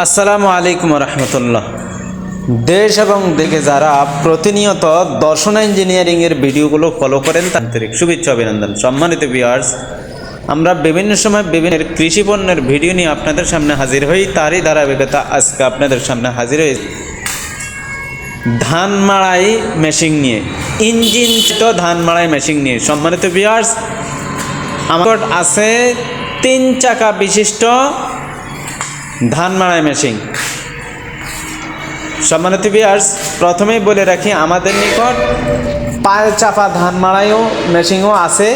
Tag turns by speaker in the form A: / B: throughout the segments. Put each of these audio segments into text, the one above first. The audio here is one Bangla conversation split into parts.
A: আসসালামু আলাইকুম রহমতুল্লাহ। দেশ এবং দেখে যারা প্রতিনিয়ত দর্শন ইঞ্জিনিয়ারিংয়ের ভিডিওগুলো ফলো করেন তান্ত্রিক শুভেচ্ছা অভিনন্দন। সম্মানিত ভিউয়ার্স আমরা বিভিন্ন সময় বিভিন্ন কৃষি পণ্যের ভিডিও নিয়ে আপনাদের সামনে হাজির হই। তারই ধারাবাহিকতা আজকে আপনাদের সামনে হাজির হয়েছে ধান মাড়াই মেশিন নিয়ে ইঞ্জিন তো ধান মাড়াই মেশিন নিয়ে। সম্মানিত ভিউয়ার্স আমার আছে তিন চাকা বিশিষ্ট ধান মাড়াই মেশিন। সম্মানিত বিয়ার্স প্রথমেই বলে রাখি, আমাদের নিকট পাল চাপা ধান মাড়াইও মেশিনও আছে।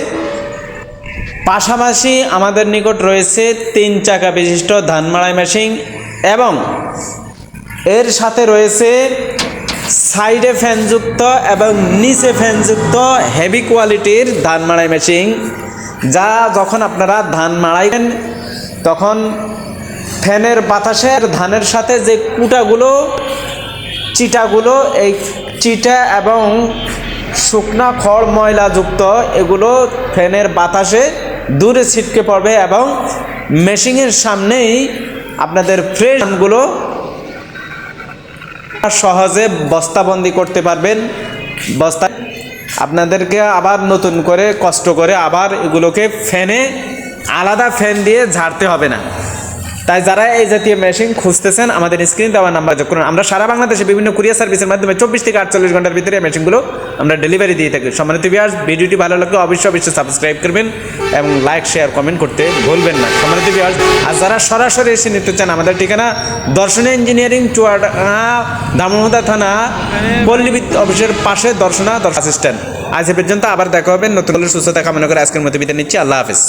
A: পাশাপাশি আমাদের নিকট রয়েছে তিন চাকা বিশিষ্ট ধান মাড়াই মেশিন এবং এর সাথে রয়েছে সাইডে ফ্যানযুক্ত এবং নিচে ফ্যানযুক্ত হেভি কোয়ালিটির ধান মাড়াই মেশিন। যা যখন আপনারা ধান মাড়াইবেন তখন ফ্যানের বাতাসের ধানের সাথে যে কুটাগুলো, চিটাগুলো, এই চিটা এবং শুকনা খড় ময়লাযুক্ত, এগুলো ফ্যানের বাতাসে দূরে ছিটকে পড়বে এবং মেশিনের সামনেই আপনাদের ফ্রেশ ধানগুলো সহজে বস্তাবন্দি করতে পারবেন। বস্তা আপনাদেরকে আবার নতুন করে কষ্ট করে আবার এগুলোকে ফ্যানে আলাদা ফ্যান দিয়ে ঝাড়তে হবে না। তাই যারা এই জাতীয় মেশিন খুঁজতেছেন, আমাদের স্ক্রিন দেওয়ার নাম্বার যোগ করুন। আমরা সারা বাংলাদেশে বিভিন্ন কুরিয়ার সার্ভিসের মাধ্যমে চব্বিশ থেকে আটচল্লিশ ঘণ্টার ভিতরে মেশিনগুলো আমরা ডেলিভারি দিয়ে থাকি। সম্মানিত বিয়ার্স ভিডিওটি ভালো লাগলে অবশ্যই অবশ্যই সাবস্ক্রাইব করবেন এবং লাইক শেয়ার কমেন্ট করতে ভুলবেন না। সম্মানিত বিয়ার্স আর যারা সরাসরি এসে নিতে চান, আমাদের ঠিকানা দর্শনা ইঞ্জিনিয়ারিং চুয়াডাঙ্গা দামোদা থানা পল্লী অফিসের পাশে দর্শনা দর্শন অ্যাসিস্ট্যান্ট আজ পর্যন্ত আবার দেখা হবে। নতুন সুস্থতা কামনা করে আজকের মতো বিদায় নিচ্ছি। আল্লাহ হাফিজ।